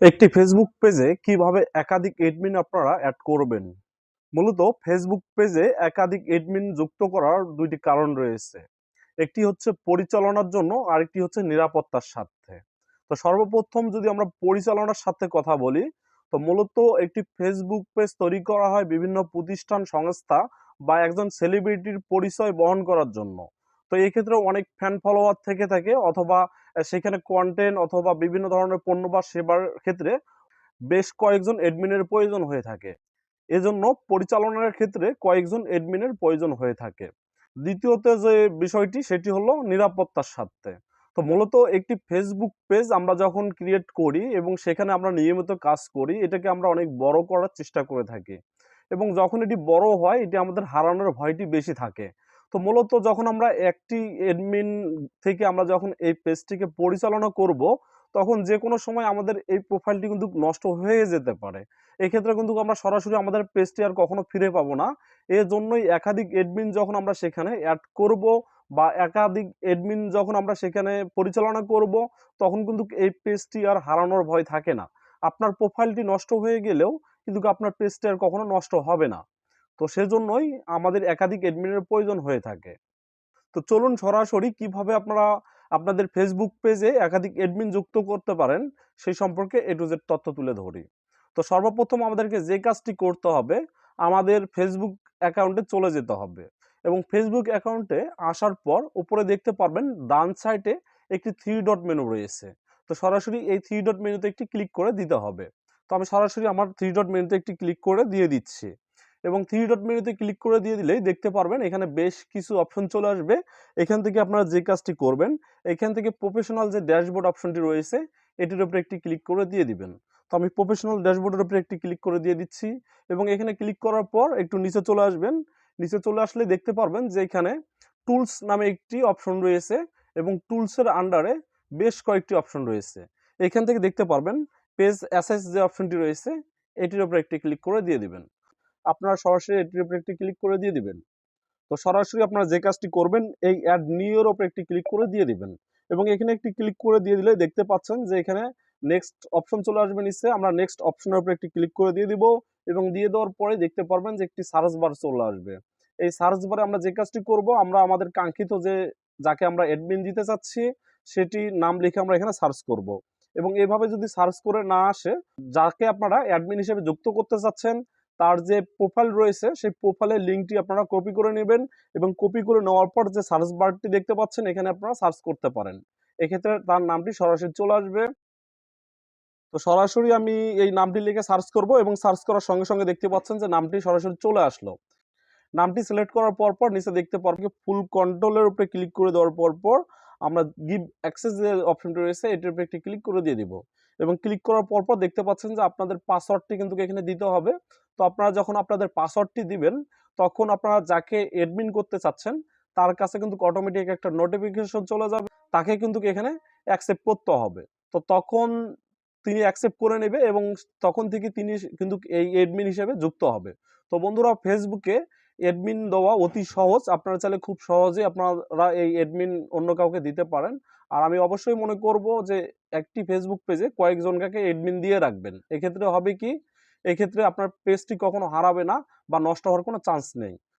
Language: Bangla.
একটি ফেসবুক পেজে কীভাবে একাধিক এডমিন আপনারা অ্যাড করবেন? মূলত ফেসবুক পেজে একাধিক এডমিন যুক্ত করার দুইটি কারণ রয়েছে। একটি হচ্ছে পরিচালনার জন্য, আরেকটি হচ্ছে নিরাপত্তার স্বার্থে। তো সর্বপ্রথম যদি আমরা পরিচালনার সাথে কথা বলি, তো মূলত একটি ফেসবুক পেজ তৈরি করা হয় বিভিন্ন প্রতিষ্ঠান, সংস্থা বা একজন সেলিব্রিটির পরিচয় বহন করার জন্য। তো এই ক্ষেত্রে অনেক ফ্যান ফলোয়ার থেকে থাকে অথবা সেখানে কন্টেন্ট অথবা বিভিন্ন ধরনের পণ্য বা সেবার ক্ষেত্রে বেশ কয়েকজন এডমিনের প্রয়োজন হয়ে থাকে। এজন্য পরিচালনার ক্ষেত্রে কয়েকজন এডমিনের প্রয়োজন হয়ে থাকে। দ্বিতীয়ত যে বিষয়টি, সেটি হলো নিরাপত্তার স্বার্থে। তো মূলত একটি ফেসবুক পেজ আমরা যখন ক্রিয়েট করি এবং সেখানে আমরা নিয়মিত কাজ করি, এটাকে আমরা অনেক বড় করার চেষ্টা করে থাকি। এবং যখন এটি বড় হয়, এটি আমাদের হারানোর ভয়টি বেশি থাকে। তো মূলত যখন আমরা একটি এডমিন থেকে আমরা যখন এই পেজটিকে পরিচালনা করব, তখন যে কোনো সময় আমাদের এই প্রোফাইলটি কিন্তু নষ্ট হয়ে যেতে পারে। এক্ষেত্রে কিন্তু আমরা সরাসরি আমাদের পেজটি আর কখনো ফিরে পাবো না। জন্যই একাধিক এডমিন যখন আমরা সেখানে অ্যাড করব বা একাধিক এডমিন যখন আমরা সেখানে পরিচালনা করব, তখন কিন্তু এই পেজটি আর হারানোর ভয় থাকে না। আপনার প্রোফাইলটি নষ্ট হয়ে গেলেও কিন্তু আপনার পেজটি আর কখনো নষ্ট হবে না। তো সেজন্যই আমাদের একাধিক এডমিনের প্রয়োজন হয়ে থাকে। তো চলুন সরাসরি কীভাবে আপনারা আপনাদের ফেসবুক পেজে একাধিক এডমিন যুক্ত করতে পারেন, সেই সম্পর্কে এ টু জেড তথ্য তুলে ধরি। তো সর্বপ্রথম আমাদেরকে যে কাজটি করতে হবে, আমাদের ফেসবুক অ্যাকাউন্টে চলে যেতে হবে এবং ফেসবুক অ্যাকাউন্টে আসার পর উপরে দেখতে পারবেন ডান সাইডে একটি থ্রি ডট মেনু রয়েছে। তো সরাসরি এই থ্রি ডট মেনুতে একটি ক্লিক করে দিতে হবে। তো আমি সরাসরি আমার থ্রি ডট মেনুতে একটি ক্লিক করে দিয়ে দিচ্ছি। এবং থ্রি ডট মেনুতে ক্লিক করে দিয়ে দিলেই দেখতে পারবেন এখানে বেশ কিছু অপশন চলে আসবে। এখান থেকে আপনারা যে কাজটি করবেন, এখান থেকে প্রফেশনাল যে ড্যাশবোর্ড অপশনটি রয়েছে, এটির উপরে একটি ক্লিক করে দিয়ে দিবেন। তো আমি প্রফেশনাল ড্যাশবোর্ডের উপরে একটি ক্লিক করে দিয়ে দিচ্ছি এবং এখানে ক্লিক করার পর একটু নিচে চলে আসবেন। নিচে চলে আসলে দেখতে পারবেন যে এখানে টুলস নামে একটি অপশন রয়েছে এবং টুলসের আন্ডারে বেশ কয়েকটি অপশন রয়েছে। এখান থেকে দেখতে পারবেন পেজ অ্যাসেস যে অপশনটি রয়েছে, এটির উপরে একটি ক্লিক করে দিয়ে দিবেন। আপনারা সরাসরি এটির উপরে একটি ক্লিক করে দিয়ে দিবেন। তো সরাসরি আপনারা যে কাজটি করবেন, এই অ্যাড নিউর উপরে একটি ক্লিক করে দিয়ে দিবেন। এবং এখানে একটি ক্লিক করে দিয়ে দিলে দেখতে পাচ্ছেন যে এখানে নেক্সট অপশন চলে আসবে নিচে। আমরা নেক্সট অপশনের উপরে একটি ক্লিক করে দিয়ে দিব এবং দিয়ে দেওয়ার পরে দেখতে পারবেন যে একটি সার্চ বার চলে আসবে। এই সার্চ বারে আমরা যে কাজটি করব, আমরা আমাদের কাঙ্ক্ষিত যে, যাকে আমরা অ্যাডমিন দিতে চাচ্ছি, সেটি নাম লিখে আমরা এখানে সার্চ করব। এবং এভাবে যদি সার্চ করে না আসে, যাকে আপনারা অ্যাডমিন হিসেবে যুক্ত করতে চাচ্ছেন তার যে প্রোফাইল রয়েছে, সেই প্রোফাইলের লিঙ্কটি আপনারা কপি করে নেবেন এবং কপি করে নেওয়ার পর যে সার্চ বারটি দেখতে পাচ্ছেন, এখানে আপনারা সার্চ করতে পারেন। এক্ষেত্রে তার নামটি সরাসরি চলে আসবে। তো সরাসরি আমি এই নামটি লিখে সার্চ করব এবং সার্চ করার সঙ্গে সঙ্গে দেখতে পাচ্ছেন যে নামটি সরাসরি চলে আসলো। নামটি সিলেক্ট করার পর পর নিচে দেখতে পারবেন ফুল কন্ট্রোলের উপরে ক্লিক করে দেওয়ার পর পর আমরা গিভ অ্যাক্সেস যে অপশনটি রয়েছে, এটির উপরে একটি ক্লিক করে দিয়ে দিব। এবং ক্লিক করার পর পর দেখতে পাচ্ছেন যে আপনাদের পাসওয়ার্ডটি কিন্তু এখানে দিতে হবে। তো আপনারা যখন আপনাদের পাসওয়ার্ডটি দিবেন, তখন আপনারা যাকে এডমিন করতে চাচ্ছেন, তার কাছে কিন্তু অটোমেটিক একটা নোটিফিকেশন চলে যাবে। তাকে কিন্তু এখানে অ্যাকসেপ্ট করতে হবে। তো তখন তিনি অ্যাকসেপ্ট করে নেবে এবং তখন থেকে তিনি কিন্তু এই এডমিন হিসেবে যুক্ত হবে। তো বন্ধুরা ফেসবুকে এডমিন দেওয়া অতি সহজ। আপনারা চাইলে খুব সহজেই আপনারা এই এডমিন অন্য কাউকে দিতে পারেন। আর আমি অবশ্যই মনে করব যে, একটি ফেসবুক পেজে কয়েকজনকে এডমিন দিয়ে রাখবেন। এক্ষেত্রে হবে কি? এক্ষেত্রে আপনার পেজটি কখনো হারাবে না বা নষ্ট হওয়ার কোনো চান্স নেই।